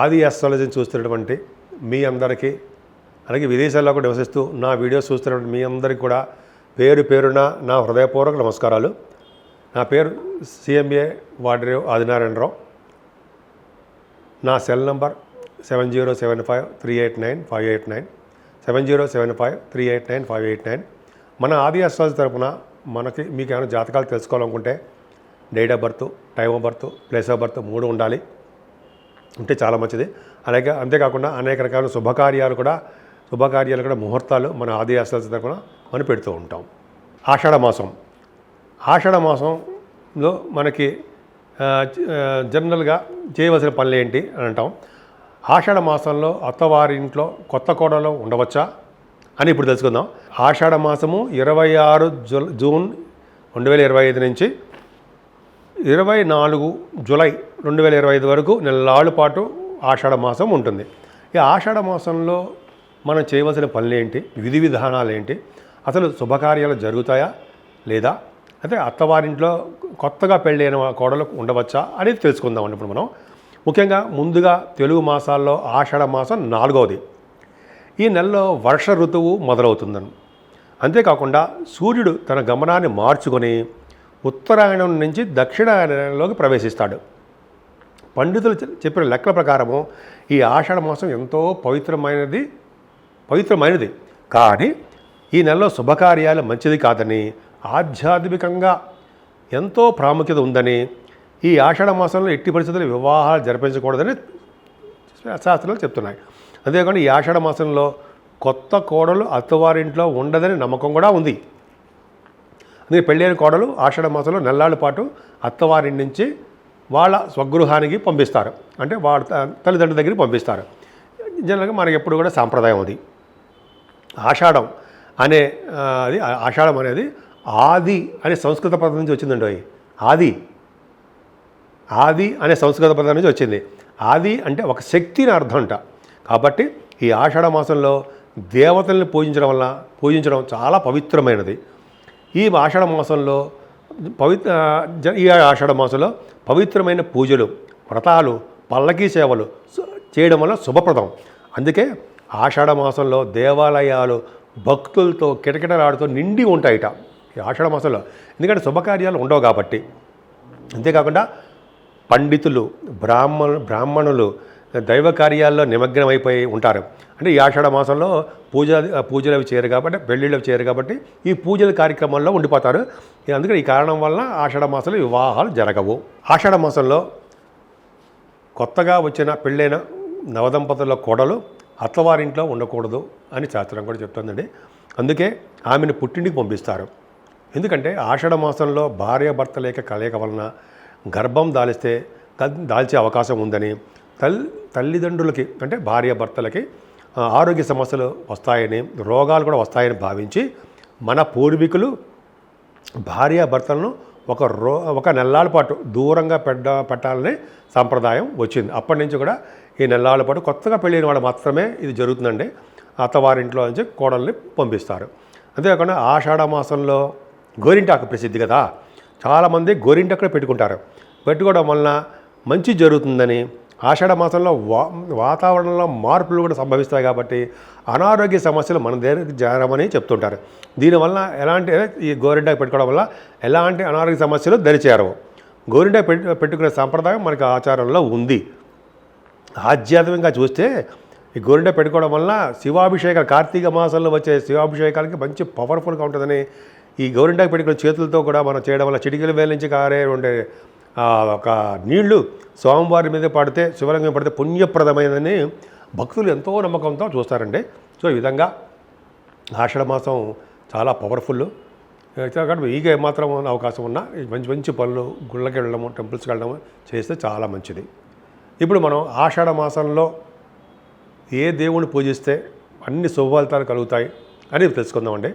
ఆది ఆస్ట్రాలజీని చూస్తున్నటువంటి మీ అందరికీ అలాగే విదేశాల్లో కూడా నివసిస్తూ నా వీడియోస్ చూస్తున్నటువంటి మీ అందరికీ కూడా పేరు పేరున నా హృదయపూర్వక నమస్కారాలు. నా పేరు సిఎంఏ వాడరేవ్ ఆదినారాయణరావు. నా cell number seven zero seven five three eight nine five eight nine seven zero seven five three eight nine five eight nine. మన ఆది ఆస్ట్రాలజీ తరపున మనకి మీకు ఏమైనా జాతకాలు తెలుసుకోవాలనుకుంటే date of birth time of birth place of birth మూడు ఉండాలి. ఉంటే చాలా మంచిది. అలాగే అంతేకాకుండా అనేక రకాల శుభకార్యాలు కూడా శుభకార్యాలు కూడా ముహూర్తాలు మన ఆది కూడా మనం పెడుతూ ఉంటాం. ఆషాఢ మాసం. ఆషాఢ మాసంలో మనకి జనరల్గా చేయవలసిన పనులు ఏంటి అని అంటాం. ఆషాఢ మాసంలో అత్తవారింట్లో కొత్త కోడలో ఉండవచ్చా అని ఇప్పుడు తెలుసుకుందాం. ఆషాఢ మాసము ఇరవై ఆరు జు జూన్ రెండు వేల ఇరవై ఐదు నుంచి ఇరవై నాలుగు జులై రెండు వేల ఇరవై ఐదు వరకు నెలలాళ్ళ పాటు ఆషాఢ మాసం ఉంటుంది. ఈ ఆషాఢ మాసంలో మనం చేయవలసిన పనులు ఏంటి? విధి విధానాలు ఏంటి? అసలు శుభకార్యాలు జరుగుతాయా లేదా? అయితే అత్తవారింట్లో కొత్తగా పెళ్ళైన కోడలు ఉండవచ్చా అనేది తెలుసుకుందాం ఇప్పుడు మనం. ముఖ్యంగా ముందుగా తెలుగు మాసాల్లో ఆషాఢ మాసం నాలుగవది. ఈ నెలలో వర్ష ఋతువు మొదలవుతుందని. అంతేకాకుండా సూర్యుడు తన గమనాన్ని మార్చుకొని ఉత్తరాయణం నుంచి దక్షిణాయనంలోకి ప్రవేశిస్తాడు. పండితులు చెప్పిన లెక్కల ప్రకారము ఈ ఆషాఢ మాసం ఎంతో పవిత్రమైనది పవిత్రమైనది. కానీ ఈ నెలలో శుభకార్యాలు మంచిది కాదని ఆధ్యాత్మికంగా ఎంతో ప్రాముఖ్యత ఉందని ఈ ఆషాఢ మాసంలో ఎట్టి పరిస్థితుల్లో వివాహాలు జరిపించకూడదని శాస్త్రాలు చెప్తున్నాయి. అంతేకాకుండా ఈ ఆషాఢ మాసంలో కొత్త కోడలు అత్తవారింట్లో ఉండదని నమ్మకం కూడా ఉంది. అందుకే పెళ్ళైన కోడలు ఆషాఢ మాసంలో నెల్లాళ్ళ పాటు అత్తవారి నుంచి వాళ్ళ స్వగృహానికి పంపిస్తారు. అంటే వాళ్ళ త- తల్లిదండ్రుల దగ్గరికి పంపిస్తారు. జనరల్గా మనకి ఎప్పుడు కూడా సాంప్రదాయం అది. ఆషాఢం అనే అది ఆషాఢం అనేది ఆది అనే సంస్కృత పదం నుంచి వచ్చిందండి అవి ఆది. ఆది అనే సంస్కృత పదం నుంచి వచ్చింది. ఆది అంటే ఒక శక్తిని అర్థం అంట. కాబట్టి ఈ ఆషాఢ మాసంలో దేవతల్ని పూజించడం వల్ల పూజించడం చాలా పవిత్రమైనది. ఈ ఆషాఢ మాసంలో పవిత్ర ఈ ఆషాఢ మాసంలో పవిత్రమైన పూజలు వ్రతాలు పల్లకీ సేవలు చేయడం వల్ల శుభప్రదం. అందుకే ఆషాఢ మాసంలో దేవాలయాలు భక్తులతో కిటకిటలాడుతూ నిండి ఉంటాయిట ఈ ఆషాఢ మాసంలో. ఎందుకంటే శుభకార్యాలు ఉండవు కాబట్టి. అంతేకాకుండా పండితులు బ్రాహ్మణ బ్రాహ్మణులు దైవ కార్యాల్లో నిమగ్నమైపోయి ఉంటారు. అంటే ఈ ఆషాఢ మాసంలో పూజ పూజలు అవి చేయరు కాబట్టి పెళ్ళిళ్ళు చేయరు కాబట్టి ఈ పూజల కార్యక్రమాల్లో ఉండిపోతారు. అందుకని ఈ కారణం వలన ఆషాఢ మాసంలో వివాహాలు జరగవు. ఆషాఢ మాసంలో కొత్తగా వచ్చిన పెళ్ళైన నవదంపతుల కోడలు అత్తవారింట్లో ఉండకూడదు అని శాస్త్రం కూడా చెప్తుందండి. అందుకే ఆమెను పుట్టింటికి పంపిస్తారు. ఎందుకంటే ఆషాఢ మాసంలో భార్య భర్త లేక కలయిక వలన గర్భం దాలిస్తే దాల్చే అవకాశం ఉందని తల్ తల్లిదండ్రులకి అంటే భార్య భర్తలకి ఆరోగ్య సమస్యలు వస్తాయని రోగాలు కూడా వస్తాయని భావించి మన పూర్వీకులు భార్యాభర్తలను ఒక రో ఒక నెల్లాళ్ళ పాటు దూరంగా పెట్ట పెట్టాలనే సాంప్రదాయం వచ్చింది. అప్పటి నుంచి కూడా ఈ నెల్లాళ్ళ పాటు కొత్తగా పెళ్ళైన వాళ్ళు మాత్రమే ఇది జరుగుతుందండి. అత్తవారింట్లో నుంచి కోడల్ని పంపిస్తారు. అంతేకాకుండా ఆషాఢ మాసంలో గోరింటాకు ప్రసిద్ధి కదా. చాలామంది గోరింటాకు పెట్టుకుంటారు. పెట్టుకోవడం వలన మంచి జరుగుతుందని ఆషాఢ మాసంలో వా వాతావరణంలో మార్పులు కూడా సంభవిస్తాయి కాబట్టి అనారోగ్య సమస్యలు మన దగ్గరికి చేరమని చెప్తుంటారు. దీనివల్ల ఎలాంటి ఈ గోరింటాకు పెట్టుకోవడం వల్ల ఎలాంటి అనారోగ్య సమస్యలు దరిచేరవు. గోరింటాకు పెట్టు పెట్టుకునే సాంప్రదాయం మనకి ఆచారంలో ఉంది. ఆధ్యాత్మికంగా చూస్తే ఈ గోరింట పెట్టుకోవడం వల్ల శివాభిషేకాలు కార్తీక మాసంలో వచ్చే శివాభిషేకాలకి మంచి పవర్ఫుల్గా ఉంటుందని ఈ గోరింటాకు పెట్టుకునే చేతులతో కూడా మనం చేయడం వల్ల చిటికలు వేలించి కారే ఉండే ఒక నీళ్ళు స్వామివారి మీద పడితే శివలింగం పడితే పుణ్యప్రదమైనదని భక్తులు ఎంతో నమ్మకంతో చూస్తారండి. సో ఈ విధంగా ఆషాఢ మాసం చాలా పవర్ఫుల్ కాబట్టి ఈగ ఏమాత్రం అవకాశం ఉన్నా మంచి మంచి పనులు గుళ్ళకి వెళ్ళడము టెంపుల్స్కి వెళ్ళడము చేస్తే చాలా మంచిది. ఇప్పుడు మనం ఆషాఢ మాసంలో ఏ దేవుణ్ణి పూజిస్తే అన్ని శుభఫలితాలు కలుగుతాయి అని తెలుసుకుందామండి.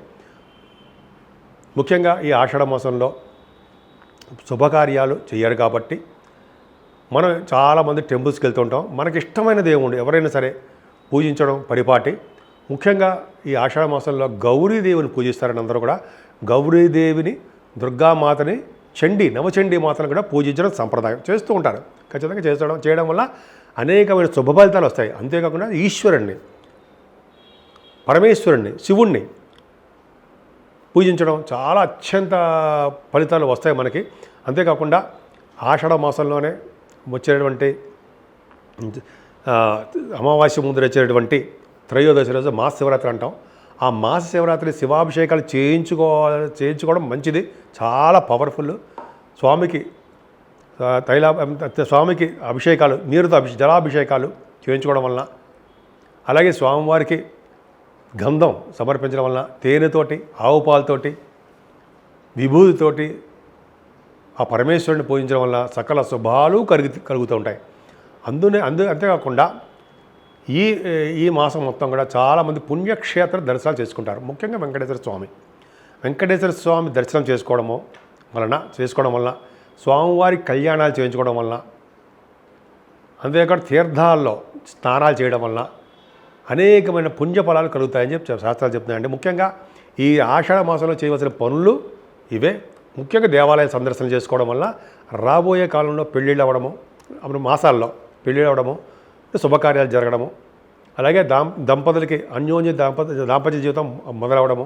ముఖ్యంగా ఈ ఆషాఢ మాసంలో శుభకార్యాలు చేయరు కాబట్టి మనం చాలామంది టెంపుల్స్కి వెళ్తుంటాం మనకి ఇష్టమైన దేవుడు ఎవరైనా సరే పూజించడం పరిపాటి. ముఖ్యంగా ఈ ఆషాఢ మాసంలో గౌరీదేవిని పూజిస్తారని అందరూ కూడా గౌరీదేవిని దుర్గామాతని చండి నవచండి మాతను కూడా పూజించడం సంప్రదాయం చేస్తూ ఉంటారు. ఖచ్చితంగా చేస్తడం చేయడం వల్ల అనేకమైన శుభ ఫలితాలు వస్తాయి. అంతేకాకుండా ఈశ్వరుణ్ణి పరమేశ్వరుణ్ణి శివుణ్ణి పూజించడం చాలా అత్యంత ఫలితాలు వస్తాయి మనకి. అంతేకాకుండా ఆషాఢ మాసంలోనే వచ్చేటువంటి అమావాస్య ముందు వచ్చేటువంటి త్రయోదశి రోజు మాస శివరాత్రి అంటాం. ఆ మాస శివరాత్రి శివాభిషేకాలు చేయించుకో చేయించుకోవడం మంచిది. చాలా పవర్ఫుల్. స్వామికి తైల స్వామికి అభిషేకాలు నీరుతో అభిషే జలాభిషేకాలు చేయించుకోవడం వలన. అలాగే స్వామివారికి గంధం సమర్పించడం వలన తేనెతోటి ఆవు పాలతోటి విభూతితోటి ఆ పరమేశ్వరుని పూజించడం వల్ల సకల శుభాలు కలుగు కలుగుతూ ఉంటాయి. అందునే అందు అంతేకాకుండా ఈ ఈ మాసం మొత్తం కూడా చాలామంది పుణ్యక్షేత్ర దర్శనాలు చేసుకుంటారు. ముఖ్యంగా వెంకటేశ్వర స్వామి. వెంకటేశ్వర స్వామి దర్శనం చేసుకోవడము వలన చేసుకోవడం వలన స్వామివారి కళ్యాణాలు చేయించుకోవడం వలన అంతేకాకుండా తీర్థాల్లో స్నానాలు చేయడం వలన అనేకమైన పుణ్య ఫలాలు కలుగుతాయని చెప్పి శాస్త్రాలు చెప్తున్నాయండి. ముఖ్యంగా ఈ ఆషాఢ మాసంలో చేయవలసిన పనులు ఇవే. ముఖ్యంగా దేవాలయ సందర్శన చేసుకోవడం వల్ల రాబోయే కాలంలో పెళ్ళిళ్ళు అవ్వడము అప్పుడు మాసాల్లో పెళ్ళిళ్ళు అవ్వడము శుభకార్యాలు జరగడము అలాగే దాం దంపతులకి అన్యోన్య దాంపత్య దాంపత్య జీవితం మొదలవడము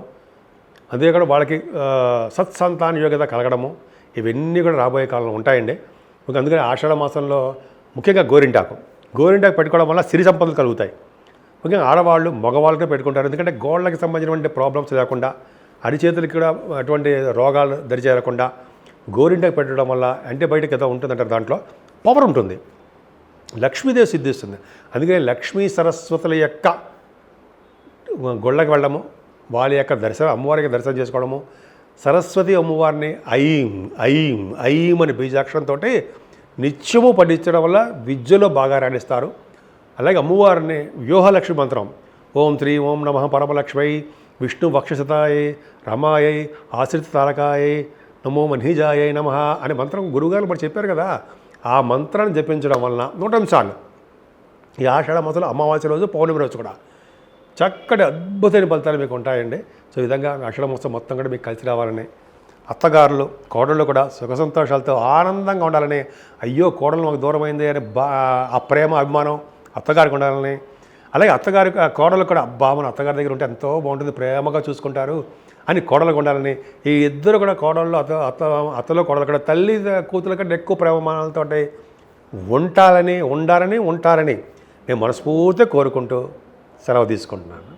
అంతేకాకుండా వాళ్ళకి సత్సంతాన యోగ్యత కలగడము ఇవన్నీ కూడా రాబోయే కాలంలో ఉంటాయండి. అందుకని ఆషాఢ మాసంలో ముఖ్యంగా గోరింటాకు. గోరింటాకు పెట్టుకోవడం వల్ల సిరి సంపదలు కలుగుతాయి. ముఖ్యంగా ఆడవాళ్ళు మగవాళ్ళకే పెట్టుకుంటారు. ఎందుకంటే గోళ్ళకి సంబంధించినటువంటి ప్రాబ్లమ్స్ లేకుండా అరిచేతులకి కూడా అటువంటి రోగాలు దరిచేరకుండా గోరింటకు పెట్టడం వల్ల యాంటీబయాటిక్ ఏదో ఉంటుందంటారు దాంట్లో. పవర్ ఉంటుంది. లక్ష్మీదేవి సిద్ధిస్తుంది. అందుకని లక్ష్మీ సరస్వతుల యొక్క గొళ్ళకి వెళ్ళడము వాళ్ళ యొక్క దర్శనం అమ్మవారికి దర్శనం చేసుకోవడము సరస్వతి అమ్మవారిని ఐం ఐం ఐం అని బీజాక్షరంతో నిత్యము పఠించడం వల్ల విద్యలో బాగా రాణిస్తారు. అలాగే అమ్మవారిని వ్యూహలక్ష్మి మంత్రం. ఓం శ్రీ ఓం నమ పరమలక్ష్మై విష్ణు వక్షసతాయై రమాయై ఆశ్రిత తారకాయై నమో మన్హిజాయై నమ అనే మంత్రం గురుగారు మరి చెప్పారు కదా. ఆ మంత్రాన్ని జపించడం వలన నూటంశాలు. ఈ ఆషాఢ మాసంలో అమావాస్య రోజు పౌర్ణమి రోజు కూడా చక్కటి అద్భుతమైన ఫలితాలు మీకు ఉంటాయండి. సో ఈ విధంగా ఆషాఢ మాసం మొత్తం కూడా మీకు కలిసి రావాలని అత్తగారులు కోడళ్ళు కూడా సుఖ సంతోషాలతో ఆనందంగా ఉండాలని అయ్యో కోడలు మాకు దూరమైంది అని బా ఆ ప్రేమ అభిమానం అత్తగారికి ఉండాలని అలాగే అత్తగారి కోడలు కూడా అబ్బా మన అత్తగారి దగ్గర ఉంటే ఎంతో బాగుంటుంది ప్రేమగా చూసుకుంటారు అని కోడలకు ఉండాలని ఈ ఇద్దరు కూడా కోడళ్ళు అత్త అత్త అత్తలో కోడలు కూడా తల్లి కూతుల కంటే ఎక్కువ ప్రేమమానాలతో ఉంటాలని ఉండాలని ఉంటారని నేను మనస్ఫూర్తిగా కోరుకుంటూ సెలవు తీసుకుంటున్నాను.